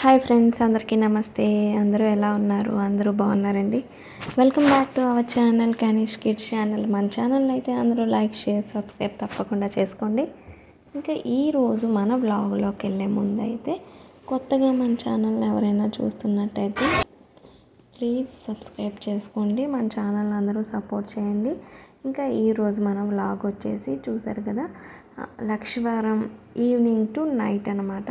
Hi friends అందరికీ నమస్తే. అందరూ ఎలా ఉన్నారు? అందరూ బాగున్నారండి? Welcome back to our channel Kanish kids channel మన ఛానల్ అయితే అందరూ లైక్ షేర్ సబ్స్క్రైబ్ తప్పకుండా చేసుకోండి. ఇంకా ఈరోజు మన బ్లాగ్లోకి వెళ్ళే ముందు అయితే కొత్తగా మన ఛానల్ ఎవరైనా చూస్తున్నట్టయితే ప్లీజ్ సబ్స్క్రైబ్ చేసుకోండి. మన ఛానల్ అందరూ సపోర్ట్ చేయండి. ఇంకా ఈరోజు మన వ్లాగ్ వచ్చేసి చూసారు కదా లక్షవారం ఈవినింగ్ టు నైట్ అనమాట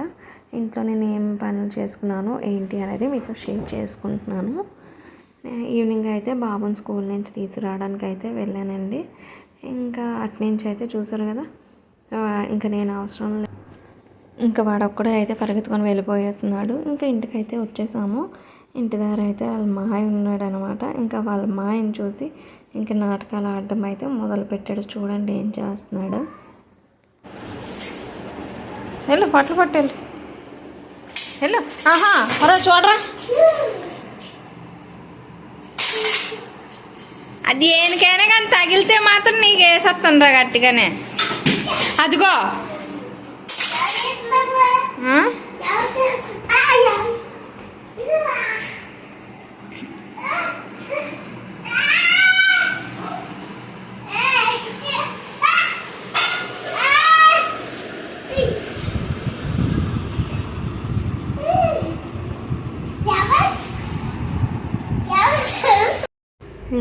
ఇంట్లో నేను ఏం పనులు చేసుకున్నాను ఏంటి అనేది మీతో షేర్ చేసుకుంటున్నాను. ఈవినింగ్ అయితే బాబుని స్కూల్ నుంచి తీసుకురావడానికి అయితే వెళ్ళానండి. ఇంకా అటు నుంచి అయితే చూసారు కదా ఇంకా నేను అవసరం లేదు ఇంకా వాడు ఒక్కడే అయితే పరిగెత్తుకొని వెళ్ళిపోతున్నాడు. ఇంకా ఇంటికైతే వచ్చేసాము. ఇంటి దగ్గర అయితే వాళ్ళ మాయ ఉన్నాడు అనమాట ఇంకా వాళ్ళ మాయని చూసి ఇంకా నాటకాలు ఆడడం అయితే మొదలు పెట్టాడు చూడండి ఏం చేస్తున్నాడు. వెళ్ళు పట్లు పట్టేళ్ళు వెళ్ళు. ఆహా మరో చూడరా. అది దేనికైనా కానీ తగిలితే మాత్రం నీకు వేసేస్తాను గట్టిగానే. అదిగో.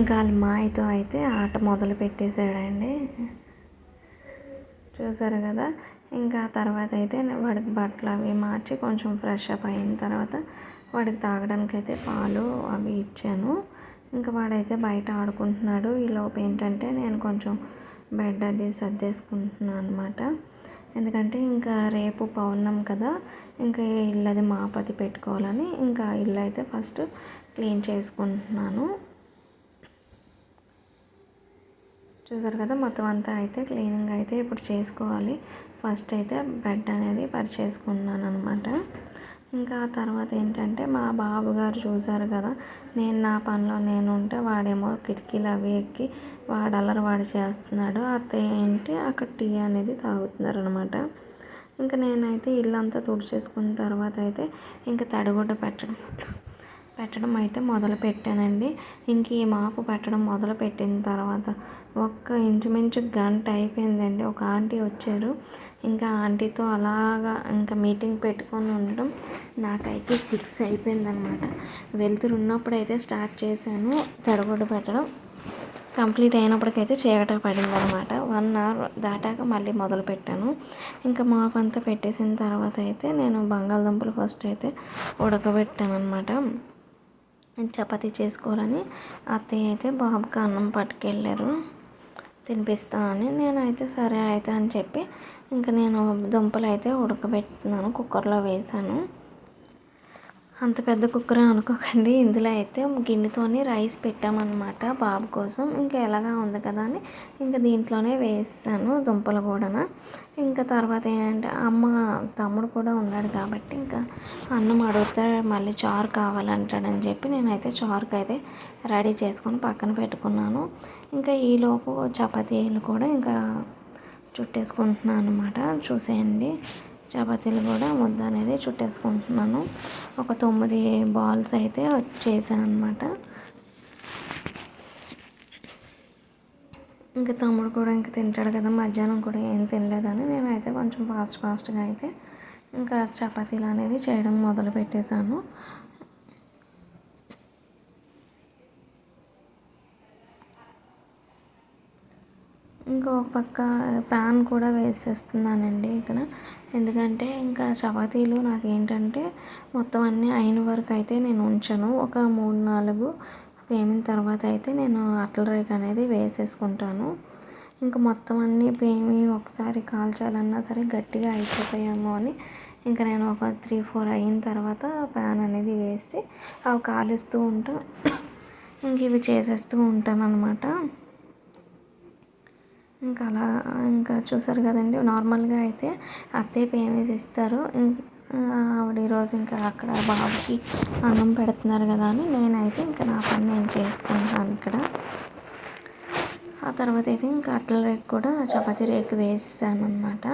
ఇంకా వాళ్ళ మాయతో అయితే ఆట మొదలు పెట్టేశాడండి. చూసారు కదా? ఇంకా తర్వాత అయితే వాడికి బట్టలు అవి మార్చి కొంచెం ఫ్రెష్ అప్ అయిన తర్వాత వాడికి తాగడానికి అయితే పాలు అవి ఇచ్చాను. ఇంకా వాడైతే బయట ఆడుకుంటున్నాడు. ఈ లోపు ఏంటంటే నేను కొంచెం బెడ్ అది సర్దేసుకుంటున్నాను అనమాట ఎందుకంటే ఇంకా రేపు పౌర్ణం కదా ఇంకా ఇల్లు అది మాపతి పెట్టుకోవాలని ఇంకా ఇల్లు అయితే ఫస్ట్ క్లీన్ చేసుకుంటున్నాను. చూసారు కదా మొత్తం అంతా అయితే క్లీనింగ్ అయితే ఇప్పుడు చేసుకోవాలి. ఫస్ట్ అయితే బెడ్ అనేది పరిచేసుకున్నాను అనమాట ఇంకా తర్వాత ఏంటంటే మా బాబు గారు చూసారు కదా నేను నా పనిలో నేను ఉంటే వాడేమో కిటికీలు అవి ఎక్కి వాడు అల్లరి వాడు చేస్తున్నాడు. అత్త ఏంటి అక్కడ టీ అనేది తాగుతున్నారు అనమాట ఇంకా నేనైతే ఇల్లంతా తుడిచేసుకున్న తర్వాత అయితే ఇంకా తడిగుడ్డ పెట్టడం పెట్టడం అయితే మొదలు పెట్టానండి ఇంక ఈ మాపు పెట్టడం మొదలు పెట్టిన తర్వాత ఒక్క ఇంచుమించు గంట అయిపోయిందండి. ఒక ఆంటీ వచ్చారు. ఇంకా ఆంటీతో అలాగా ఇంకా మీటింగ్ పెట్టుకొని ఉండడం నాకైతే సిక్స్ అయిపోయిందనమాట వెళ్తురు ఉన్నప్పుడైతే అయితే స్టార్ట్ చేశాను తడగొడ్డు పెట్టడం. కంప్లీట్ అయినప్పటికైతే చీకట పడిందనమాట వన్ అవర్ దాటాక మళ్ళీ మొదలు పెట్టాను ఇంకా మాపు అంతా పెట్టేసిన తర్వాత అయితే నేను బంగాళదుంపలు ఫస్ట్ అయితే ఉడకబెట్టాను అనమాట చపాతీ చేసుకోవాలని అత్తయ్య అయితే బాబుకి అన్నం పట్టుకెళ్ళారు. తినిపిస్తా అని నేనైతే సరే అయితే అని చెప్పి ఇంకా నేను దుంపలు అయితే ఉడకబెట్టుకున్నాను కుక్కర్లో వేసాను. అంత పెద్ద కుక్కర్ అనుకోకండి. ఇందులో అయితే గిన్నెతోని రైస్ పెట్టామన్నమాట బాబు కోసం. ఇంకా ఎలాగా ఉంది కదా అని ఇంకా దీంట్లోనే వేసాను దుంపలు కూడా ఇంకా తర్వాత ఏంటంటే అమ్మ తమ్ముడు కూడా ఉన్నాడు కాబట్టి ఇంకా అన్నం అడుగుతాడు మళ్ళీ చారు కావాలంటాడని చెప్పి నేనైతే చారుకి అయితే రెడీ చేసుకొని పక్కన పెట్టుకున్నాను. ఇంకా ఈలోపు చపాతీలు కూడా ఇంకా చుట్టేసుకుంటున్నాను అనమాట చూసేయండి. చపాతీలు కూడా ముద్ద అనేది చుట్టేసుకుంటున్నాను. ఒక తొమ్మిది బాల్స్ అయితే చేశాను అనమాట ఇంకా తమ్ముడు కూడా ఇంకా తింటాడు కదా మధ్యాహ్నం కూడా ఏం తినలేదని నేనైతే కొంచెం ఫాస్ట్ ఫాస్ట్గా అయితే ఇంకా చపాతీలు అనేది చేయడం మొదలు పెట్టేశాను ఇంకో పక్క ప్యాన్ కూడా వేసేస్తున్నానండి ఇక్కడ. ఎందుకంటే ఇంకా చపాతీలు నాకు ఏంటంటే మొత్తం అన్నీ అయిన వరకు అయితే నేను ఉంచను. ఒక మూడు నాలుగు పేమిన తర్వాత అయితే నేను అట్ల రేక్ అనేది వేసేసుకుంటాను. ఇంకా మొత్తం అన్నీ పేమి ఒకసారి కాల్చాలన్నా సరే గట్టిగా అయిపోతాయేమో అని ఇంకా నేను ఒక త్రీ ఫోర్ అయిన తర్వాత ప్యాన్ అనేది వేసి అవి కాలుస్తూ ఉంటాను ఇంక ఇవి చేసేస్తూ ఉంటాను అనమాట ఇంకా అలా ఇంకా చూసారు కదండి నార్మల్గా అయితే అత్తయ్య పేమెంట్ ఇస్తారు ఆవిడ ఈరోజు ఇంకా అక్కడ బాబుకి అన్నం పెడుతున్నారు కదా అని నేనైతే ఇంకా నా పని నేను చేసుకుంటాను ఇక్కడ. ఆ తర్వాత అయితే ఇంకా అట్ల రేకు కూడా చపాతీ రేకు వేసాను అనమాట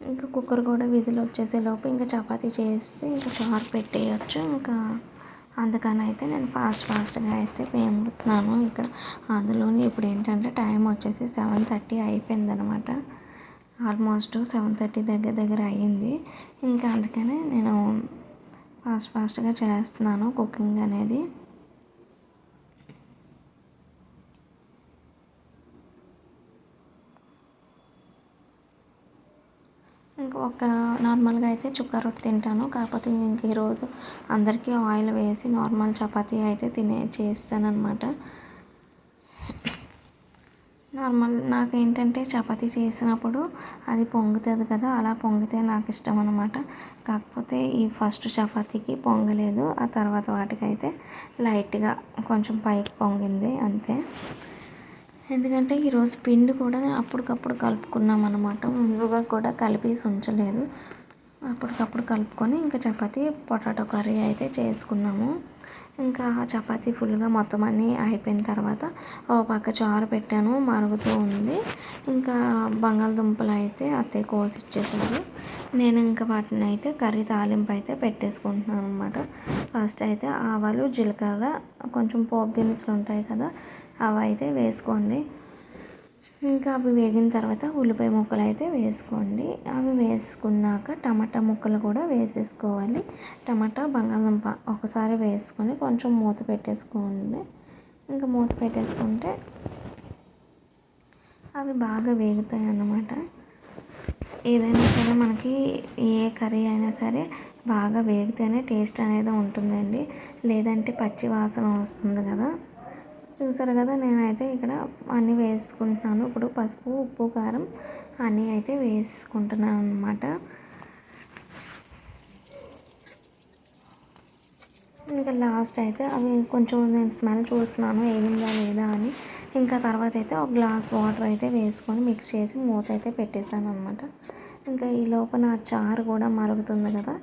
ఇంకా కుక్కర్ కూడా విధులు వచ్చేసే లోపు ఇంకా చపాతీ చేస్తే ఇంకా షార్ పెట్టేయచ్చు ఇంకా అందుకని అయితే నేను ఫాస్ట్ ఫాస్ట్గా అయితే వేముతున్నాను ఇక్కడ. అందులోని ఇప్పుడు ఏంటంటే టైం వచ్చేసి సెవెన్ థర్టీ అయిపోయిందనమాట. ఆల్మోస్ట్ సెవెన్ థర్టీ దగ్గర దగ్గర అయ్యింది. ఇంకా అందుకనే నేను ఫాస్ట్ ఫాస్ట్గా చేస్తున్నాను కుకింగ్ అనేది. ఇంకా నార్మల్గా అయితే చుక్క రొట్టె తింటాను. కాకపోతే ఇంక ఈరోజు అందరికీ ఆయిల్ వేసి నార్మల్ చపాతీ అయితే తినే చేస్తానమాట నార్మల్ నాకు ఏంటంటే చపాతీ చేసినప్పుడు అది పొంగుతుంది కదా అలా పొంగితే నాకు ఇష్టం అనమాట కాకపోతే ఈ ఫస్ట్ చపాతీకి పొంగలేదు ఆ తర్వాత వాటికైతే లైట్గా కొంచెం పైకి పొంగింది అంతే. ఎందుకంటే ఈరోజు పిండి కూడా అప్పటికప్పుడు కలుపుకున్నాం అనమాట ముందుగా కూడా కలిపేసి ఉంచలేదు. అప్పటికప్పుడు కలుపుకొని ఇంకా చపాతీ పొటాటో కర్రీ అయితే చేసుకున్నాము. ఇంకా చపాతీ ఫుల్గా మొత్తం అన్నీ అయిపోయిన తర్వాత ఓ పక్క చారు పెట్టాను మరుగుతూ ఉంది. ఇంకా బంగాళదుంపలు అయితే అత్తయ్య కోసి ఇచ్చేసారు. నేను ఇంకా వాటిని అయితే కర్రీ తాలింపు అయితే పెట్టేసుకుంటున్నాను అనమాట ఫస్ట్ అయితే ఆవాలు జీలకర్ర కొంచెం పోపు దినుసులు ఉంటాయి కదా అవి అయితే వేసుకోండి. ఇంకా అవి వేగిన తర్వాత ఉల్లిపాయ ముక్కలు అయితే వేసుకోండి. అవి వేసుకున్నాక టమాటా ముక్కలు కూడా వేసేసుకోవాలి. టమాటా బంగాళదుంప ఒకసారి వేసుకొని కొంచెం మూత పెట్టేసుకోండి. ఇంకా మూత పెట్టేసుకుంటే అవి బాగా వేగుతాయి అన్నమాట ఏదైనా సరే మనకి ఏ కర్రీ అయినా సరే బాగా వేగితేనే టేస్ట్ అనేది ఉంటుందండి. లేదంటే పచ్చి వాసన వస్తుంది కదా. చూసారు కదా నేనైతే ఇక్కడ అన్నీ వేసుకుంటున్నాను. ఇప్పుడు పసుపు ఉప్పు కారం అన్నీ అయితే వేసుకుంటున్నాను అనమాట ఇంకా లాస్ట్ అయితే అవి కొంచెం నేను స్మెల్ చూస్తున్నాను ఏమిందా లేదా అని. ఇంకా తర్వాత అయితే ఒక గ్లాస్ వాటర్ అయితే వేసుకొని మిక్స్ చేసి మూత అయితే పెట్టేసాను అనమాట ఇంకా ఈ లోపల చారు కూడా మరుగుతుంది కదా.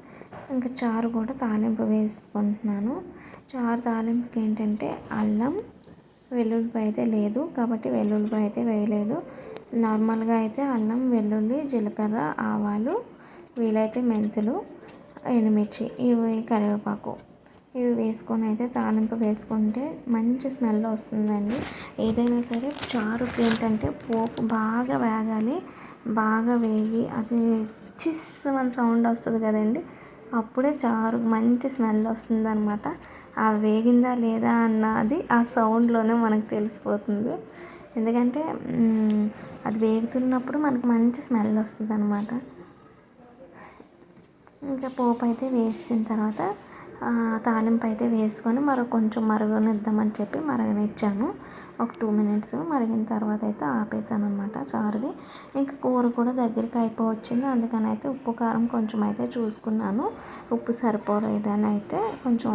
ఇంకా చారు కూడా తాలింపు వేసుకుంటున్నాను. చారు తాలింపుకి ఏంటంటే అల్లం వెల్లుల్లిపాయ అయితే లేదు కాబట్టి వెల్లుల్లిపాయ అయితే వేయలేదు. నార్మల్గా అయితే అల్లం వెల్లుల్లి జీలకర్ర ఆవాలు వీలైతే మెంతులు ఎండుమిర్చి ఇవి కరివేపాకు. ఇవి వేసుకొని అయితే తాలింపు వేసుకుంటే మంచి స్మెల్ వస్తుందండి. ఏదైనా సరే చారుకి ఏంటంటే పోపు బాగా వేగాలి. బాగా వేగి అది చిస్ అని సౌండ్ వస్తుంది కదండి. అప్పుడే చారు మంచి స్మెల్ వస్తుంది అనమాట ఆ వేగిందా లేదా అన్నది ఆ సౌండ్లోనే మనకు తెలిసిపోతుంది. ఎందుకంటే అది వేగుతున్నప్పుడు మనకు మంచి స్మెల్ వస్తుంది అనమాట ఇంకా పోపు అయితే వేసిన తర్వాత తాలింపు అయితే వేసుకొని మరో కొంచెం మరగనిద్దామని చెప్పి మరగనిచ్చాను. ఒక టూ మినిట్స్ మరిగిన తర్వాత అయితే ఆపేసాను అనమాట చారుది. ఇంకా కూర కూడా దగ్గరికి అయిపోవచ్చింది. అందుకని అయితే ఉప్పు కారం కొంచెం అయితే చూసుకున్నాను. ఉప్పు సరిపోలేదని అయితే కొంచెం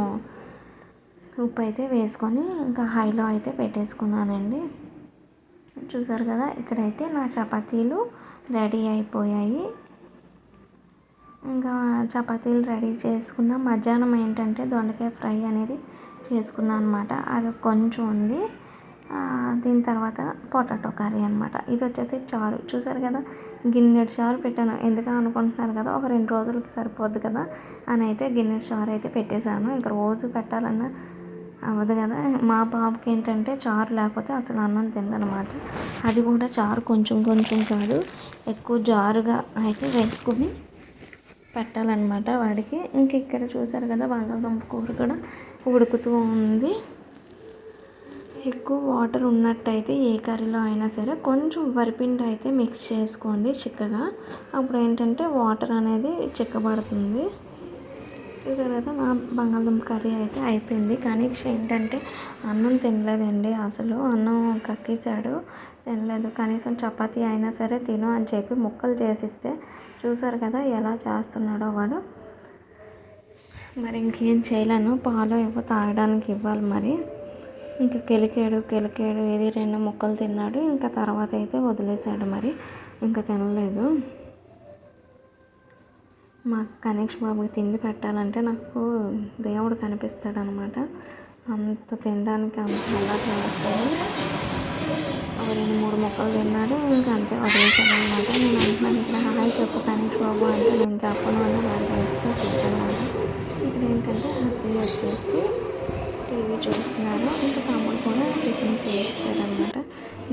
ఉప్పు అయితే వేసుకొని ఇంకా హైలో అయితే పెట్టేసుకున్నానండి. చూసారు కదా ఇక్కడైతే నా చపాతీలు రెడీ అయిపోయాయి. ఇంకా చపాతీలు రెడీ చేసుకున్న. మధ్యాహ్నం ఏంటంటే దొండకాయ ఫ్రై అనేది చేసుకున్నాను అనమాట అది కొంచెం ఉంది. దీని తర్వాత పొటాటో కర్రీ అనమాట ఇది వచ్చేసి చారు. చూసారు కదా? గిన్నెడు చారు పెట్టాను. ఎందుకు అనుకుంటున్నారు కదా? ఒక రెండు రోజులకి సరిపోద్ది కదా? అని అయితే గిన్నెడు చారు అయితే పెట్టేశాను. ఇంకా రోజు పెట్టాలన్నా అవ్వదు కదా? మా బాబుకి ఏంటంటే చారు లేకపోతే అసలు అన్నం తిండనమాట అది కూడా చారు కొంచెం కొంచెం కాదు. ఎక్కువ జారుగా అయితే వేసుకుని పెట్టాలన్నమాట వాడికి. ఇంక ఇక్కడ చూసారు కదా బంగాళదుంప కూర కూడా ఉడుకుతూ ఉంది. ఎక్కువ వాటర్ ఉన్నట్టయితే ఏ కర్రీలో అయినా సరే కొంచెం వరిపిండి అయితే మిక్స్ చేసుకోండి చిక్కగా. అప్పుడు ఏంటంటే వాటర్ అనేది చిక్కబడుతుంది. చూసారు కదా నా బంగాళదుంప కర్రీ అయితే అయిపోయింది. కానీ ఏంటంటే అన్నం తినలేదండి అసలు. అన్నం కక్కేశాడు. తినలేదు కనీసం చపాతీ అయినా సరే తిను అని చెప్పి ముక్కలు చేసిస్తే చూసారు కదా ఎలా చేస్తున్నాడో వాడు. మరి ఇంకేం చేయలేను పాలు ఏవో తాగడానికి ఇవ్వాలి మరి. ఇంకా కెలికాడు కెలికాడు ఏది రెండు ముక్కలు తిన్నాడు ఇంకా తర్వాత అయితే వదిలేశాడు మరి. ఇంకా తినలేదు. మా కనీష్ బాబుకి తిండి పెట్టాలంటే నాకు దేవుడు కనిపిస్తాడనమాట. అంత తినడానికి అంత అలా చేస్తాడు. రెండు మూడు ముక్కలు తిన్నాడు. ఇంకా అంతే వదిలేసాడు అనమాట నేను అంటున్నాను ఇక్కడ హాయ్ చెప్పు కానీ బాబు అంటే నేను చెప్పను అని వాడికి అయితే తింటున్నాను ఇక్కడ ఏంటంటే అత్తయ్య వచ్చేసి టీవీ చూస్తున్నారు. ఇంకా తమ్ముడు కూడా టిఫిన్ చేస్తాడు అనమాట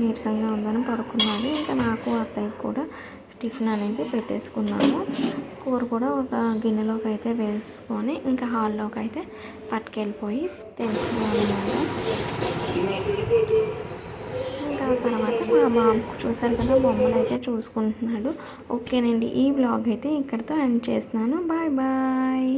నీరసంగా ఉందని పడుకున్నాడు. ఇంకా నాకు అత్తయ్య కూడా టిఫిన్ అనేది పెట్టేసుకున్నాము. కూర కూడా ఒక గిన్నెలోకి అయితే వేసుకొని ఇంకా హాల్లోకి అయితే పట్టుకెళ్ళిపోయి తింటున్నాం అనమాట తర్వాత మా బాబు చూసారు కదా బొమ్మలు అయితే చూసుకుంటున్నాడు. ఓకేనండి ఈ బ్లాగ్ అయితే ఇక్కడితో ఎండ్ చేస్తున్నాను. Bye bye.